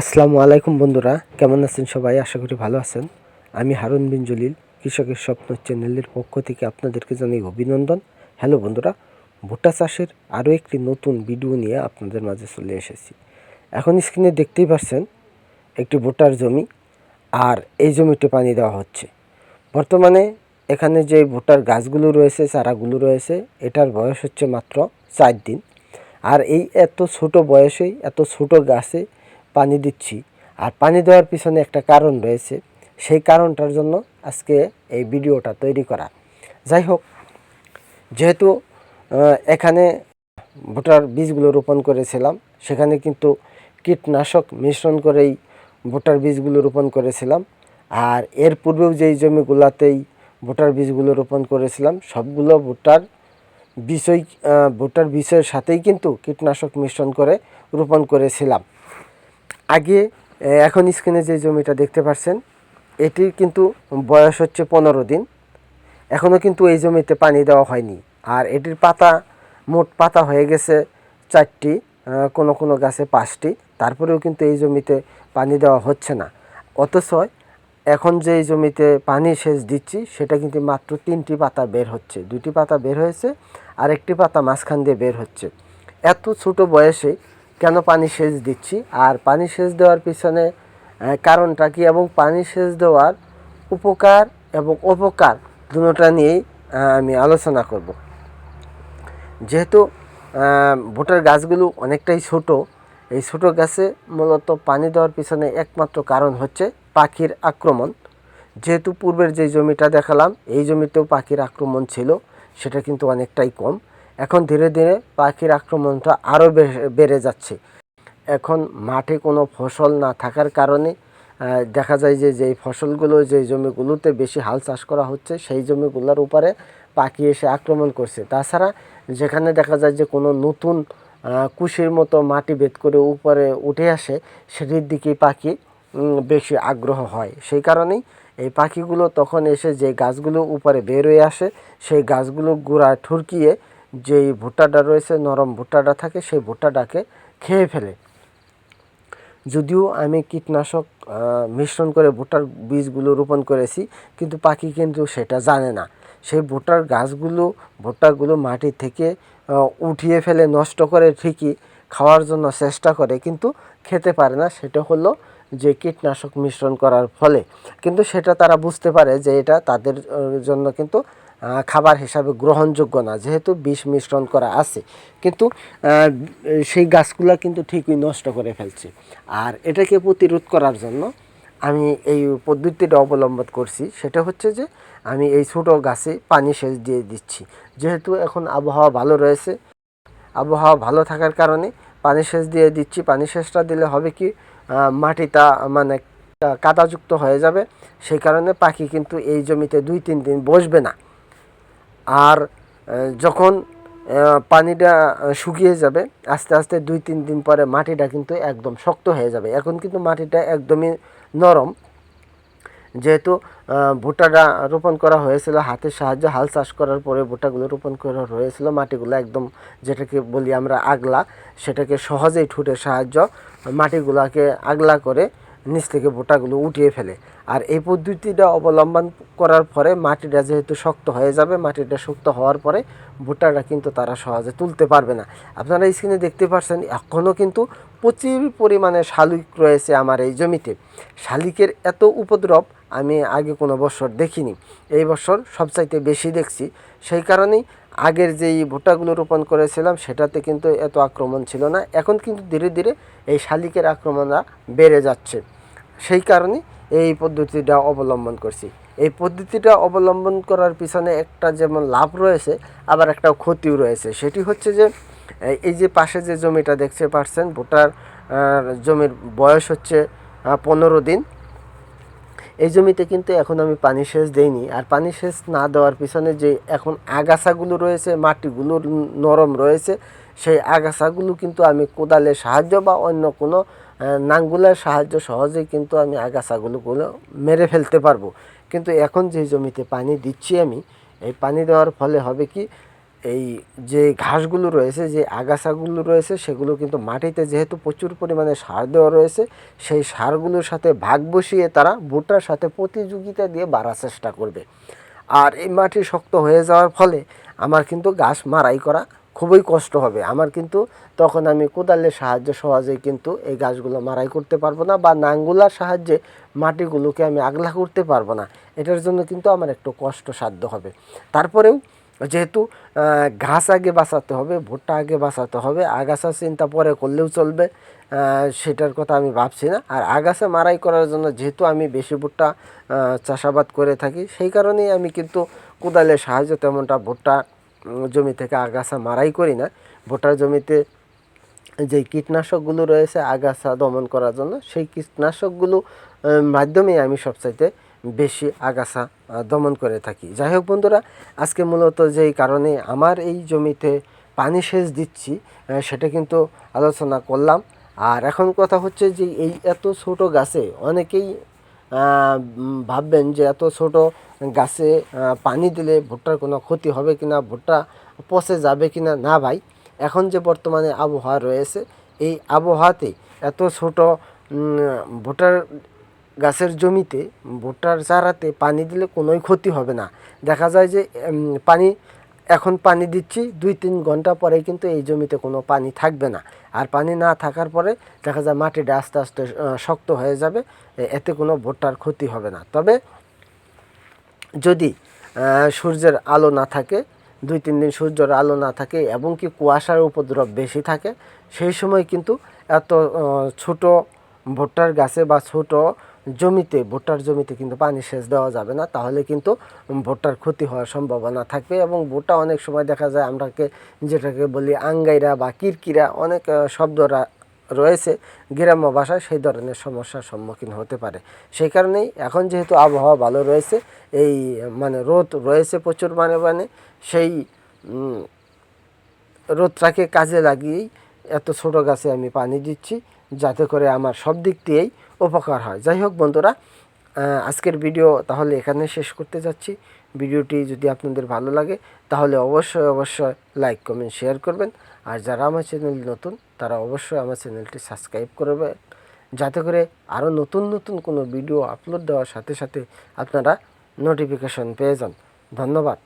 আসসালামু আলাইকুম বন্ধুরা, কেমন আছেন সবাই? আশা করি ভালো আছেন। আমি হারুন বিন জলিল, কৃষকের স্বপ্ন চ্যানেলের পক্ষ থেকে আপনাদেরকে জানাই অভিনন্দন। হ্যালো বন্ধুরা, ভুট্টা চাষের আরও একটি নতুন ভিডিও নিয়ে আপনাদের মাঝে চলে এসেছি। এখন স্ক্রিনে দেখতেই পাচ্ছেন, একটি ভুট্টার জমি আর এই জমিতে পানি দেওয়া হচ্ছে। বর্তমানে এখানে যে ভুট্টার গাছগুলো রয়েছে, চারাগুলো রয়েছে, এটার বয়স হচ্ছে মাত্র চার দিন। আর এই এত ছোট বয়সেই, এত ছোট গাছে পানি দিচ্ছি। আর পানি দেওয়ার পিছনে একটা কারণ রয়েছে। সেই কারণটার জন্য আজকে এই ভিডিওটা তৈরি করা। যাই হোক, যেহেতু এখানে ভুট্টার বীজগুলো রোপণ করেছিলাম, সেখানে কিন্তু কীটনাশক মিশ্রণ করেই ভুট্টার বীজগুলো রোপণ করেছিলাম। আর এর পূর্বেও যেই জমিগুলোতেই ভুট্টার বীজগুলো রোপণ করেছিলাম, সবগুলো ভুট্টার বিষয় ভুট্টার বিষয়ের সাথেই কিন্তু কীটনাশক মিশ্রণ করে রোপণ করেছিলাম। আগে এখন স্ক্রিনে যে জমিটা দেখতে পাচ্ছেন এটির কিন্তু বয়স হচ্ছে পনেরো দিন। এখনও কিন্তু এই জমিতে পানি দেওয়া হয়নি। আর এটির পাতা, মোট পাতা হয়ে গেছে চারটি কোনো কোনো গাছে পাঁচটি। তারপরেও কিন্তু এই জমিতে পানি দেওয়া হচ্ছে না। অথচ এখন যে এই জমিতে পানি সেচ দিচ্ছি, সেটা কিন্তু মাত্র তিনটি পাতা বের হচ্ছে। দুটি পাতা বের হয়েছে আর একটি পাতা মাঝখান দিয়ে বের হচ্ছে। এত ছোট বয়সে কেন পানি সেচ দিচ্ছি? আর পানি সেচ দেওয়ার পিছনে কারণটা কি? এবং পানি সেচ দেওয়ার উপকার এবং অপকার দুটোটা নিয়েই আমি আলোচনা করব। যেহেতু আহ, ভুট্টার গাছগুলো অনেকটাই ছোট এই ছোট গাছে মূলত পানি দেওয়ার পিছনে একমাত্র কারণ হচ্ছে পাখির আক্রমণ। যেহেতু পূর্বের যে জমিটা দেখালাম এই জমিতেও পাখির আক্রমণ ছিল সেটা কিন্তু অনেকটাই কম। এখন ধীরে ধীরে পাখির আক্রমণটা আরও বেড়ে যাচ্ছে। এখন মাঠে কোনো ফসল না থাকার কারণে দেখা যায় যে, যেই ফসলগুলো যে জমিগুলোতে বেশি হাল চাষ করা হচ্ছে, সেই জমিগুলোর উপরে পাখি এসে আক্রমণ করছে। তাছাড়া যেখানে দেখা যায় যে, কোনো নতুন কুশির মতো মাটি বেদ করে উপরে উঠে আসে, সেটির দিকেই পাখি বেশি আগ্রহ হয়। সেই কারণেই এই পাখিগুলো তখন এসে যে গাছগুলো উপরে বের হয়ে আসে, সেই গাছগুলো গোড়ায় ঠুরকিয়ে যেই ভুট্টাটা রয়েছে, নরম ভুট্টাটা থাকে, সেই ভুট্টাটাকে খেয়ে ফেলে। যদিও আমি কীটনাশক মিশ্রণ করে ভুট্টার বীজগুলো রোপণ করেছি, কিন্তু পাখি কিন্তু সেটা জানে না। সেই ভুট্টার গাছগুলো, ভুট্টাগুলো মাটি থেকে উঠিয়ে ফেলে, নষ্ট করে ঠিকই খাওয়ার জন্য চেষ্টা করে, কিন্তু খেতে পারে না। সেটা হলো যে কীটনাশক মিশ্রণ করার ফলে। কিন্তু সেটা তারা বুঝতে পারে যে এটা তাদের জন্য কিন্তু খাবার হিসাবে গ্রহণযোগ্য না, যেহেতু বিষ মিশ্রণ করা আছে। কিন্তু সেই গাছগুলো কিন্তু ঠিকই নষ্ট করে ফেলছে। আর এটাকে প্রতিরোধ করার জন্য আমি এই পদ্ধতিটা অবলম্বন করছি। সেটা হচ্ছে যে, আমি এই ছোটো গাছে পানি সেচ দিয়ে দিচ্ছি। যেহেতু এখন আবহাওয়া ভালো রয়েছে, আবহাওয়া ভালো থাকার কারণে পানি সেচ দিয়ে দিচ্ছি। পানি সেচটা দিলে হবে কি? মাটিটা মানে কাদাযুক্ত হয়ে যাবে। সেই কারণে পাখি কিন্তু এই জমিতে দুই, তিন দিন বসবে না। আর যখন পানিটা শুকিয়ে যাবে, আস্তে আস্তে দুই, তিন দিন পরে মাটিটা কিন্তু একদম শক্ত হয়ে যাবে। এখন কিন্তু মাটিটা একদমই নরম। যেহেতু ভুট্টাটা রোপণ করা হয়েছিল, হাতের সাহায্যে হাল চাষ করার পরে ভুট্টাগুলো রোপণ করা হয়েছিল, মাটিগুলো একদম যেটাকে বলি আমরা আগলা, সেটাকে সহজেই ঠুটের সাহায্য মাটিগুলোকে আগলা করে নিচ থেকে ভুট্টাগুলো উঠিয়ে ফেলে। আর এই পদ্ধতিটা অবলম্বন করার পরে মাটিটা যেহেতু শক্ত হয়ে যাবে, মাটিটা শক্ত হওয়ার পরে ভুট্টাটা কিন্তু তারা সহজে তুলতে পারবে না। আপনারা স্ক্রিনে দেখতে পাচ্ছেন এখনও কিন্তু প্রচুর পরিমাণে শালিক রয়েছে আমার এই জমিতে। শালিকের এত উপদ্রব আমি আগে কোনো বছর দেখিনি। এই বছর সবচাইতে বেশি দেখছি। সেই কারণেই আগের যেই ভুট্টাগুলো রোপণ করেছিলাম, সেটাতে কিন্তু এত আক্রমণ ছিল না। এখন কিন্তু ধীরে ধীরে এই শালিকের আক্রমণটা বেড়ে যাচ্ছে। সেই কারণে এই পদ্ধতিটা অবলম্বন করছি। এই পদ্ধতিটা অবলম্বন করার পিছনে একটা যেমন লাভ রয়েছে, আবার একটা ক্ষতিও রয়েছে। সেটি হচ্ছে যে, এই- যে পাশে যে জমিটা দেখতে পাচ্ছেন ভুট্টার জমির বয়স হচ্ছে পনেরো দিন। এই জমিতে কিন্তু এখন আমি পানি সেচ দেইনি। আর পানি সেচ না দেওয়ার পিছনে যে এখন আগাছাগুলো রয়েছে, মাটিগুলো নরম রয়েছে, সেই আগাছাগুলো কিন্তু আমি কোদালের সাহায্য বা অন্য কোনো নাঙ্গুলের সাহায্য সহজেই কিন্তু আমি আগাছাগুলোগুলো মেরে ফেলতে পারব। কিন্তু এখন যে জমিতে পানি দিচ্ছি আমি, এই পানি দেওয়ার ফলে হবে কি এই যে ঘাসগুলো রয়েছে, যে আগাছাগুলো রয়েছে, সেগুলো কিন্তু মাটিতে যেহেতু প্রচুর পরিমাণে সার দেওয়া রয়েছে, সেই সারগুলোর সাথে ভাগ বসিয়ে তারা ভুট্টার সাথে প্রতিযোগিতা দিয়ে বাড়ার চেষ্টা করবে। আর এই মাটি শক্ত হয়ে যাওয়ার ফলে আমার কিন্তু গাছ মারাই করা খুবই কষ্ট হবে। আমার কিন্তু তখন আমি কোদালের সাহায্যে সহজেই কিন্তু এই গাছগুলো মারাই করতে পারব না বা নাঙ্গুলার সাহায্যে মাটিগুলোকে আমি আগলা করতে পারব না। এটার জন্য কিন্তু আমার একটু কষ্ট সাধ্য হবে। তারপরেও যেহেতু ঘাস আগে বাঁচাতে হবে, ভুট্টা আগে বাঁচাতে হবে, আগাছা চিন্তা পরে করলেও চলবে সেটার কথা আমি ভাবছি না। আর আগাছা মারাই করার জন্য যেহেতু আমি বেশি ভুট্টা চাষাবাদ করে থাকি, সেই কারণেই আমি কিন্তু কোদালের সাহায্যে তেমনটা ভুট্টা জমি থেকে আগাছা মারাই করি না। ভুট্টার জমিতে যে কীটনাশকগুলো রয়েছে, আগাছা দমন করার জন্য, সেই কীটনাশকগুলো মাধ্যমেই আমি সবচাইতে বেশি আগাছা দমন করে থাকি। যাই হোক বন্ধুরা, আজকে মূলত যেই কারণে আমার এই জমিতে পানি সেচ দিচ্ছি সেটা কিন্তু আলোচনা করলাম। আর এখন কথা হচ্ছে যে এই এত ছোট গাছে অনেকেই ভাববেন যে এত ছোট গাছে পানি দিলে ভুট্টার কোনো ক্ষতি হবে কি না ভুট্টা পচে যাবে কি না না ভাই, এখন যে বর্তমানে আবহাওয়া রয়েছে, এই আবহাওয়াতে এত ছোট ভুট্টার গাছের জমিতে ভুট্টার চারাতে পানি দিলে কোনোই ক্ষতি হবে না। দেখা যায় যে পানি, এখন পানি দিচ্ছি দুই তিন ঘণ্টা পরে কিন্তু এই জমিতে কোনো পানি থাকবে না। আর পানি না থাকার পরে দেখা যায় মাটিটা আস্তে আস্তে শক্ত হয়ে যাবে এতে কোনো ভুট্টার ক্ষতি হবে না। তবে যদি সূর্যের আলো না থাকে দুই তিন দিন সূর্যের আলো না থাকে এবং কি কুয়াশার উপদ্রব বেশি থাকে, সেই সময় কিন্তু এত ছোট ভুট্টার গাছে বা ছোট জমিতে, ভুট্টার জমিতে কিন্তু পানি সেচ দেওয়া যাবে না, তাহলে কিন্তু ভুট্টার ক্ষতি হওয়ার সম্ভাবনা থাকবে এবং ভুট্টা অনেক সময় দেখা যায় আমরাকে যেটাকে বলি আঙ্গাইরা বা কিরকিরা অনেক শব্দরা রয়েছে গ্রাম্য ভাষায় সেই ধরনের সমস্যার সম্মুখীন হতে পারে। সেই কারণেই এখন যেহেতু আবহাওয়া ভালো রয়েছে, এই মানে রোদ রয়েছে প্রচুর মানে মানে সেই রোদটাকে কাজে লাগিয়েই এত ছোট গাছে আমি পানি দিচ্ছি, যাতে করে আমার সব দিক দিয়েই উপকার হয়। যাই হোক বন্ধুরা আজকের ভিডিও তাহলে এখানে শেষ করতে যাচ্ছি। ভিডিওটি যদি আপনাদের ভালো লাগে, তাহলে অবশ্যই অবশ্যই লাইক কমেন্ট শেয়ার করবেন। আর যারা আমার চ্যানেল নতুন, তারা অবশ্যই আমার চ্যানেলটি সাবস্ক্রাইব করবে। যাতে করে আরও নতুন নতুন কোনো ভিডিও আপলোড দেওয়ার সাথে সাথে আপনারা নোটিফিকেশন পেয়ে যান। ধন্যবাদ।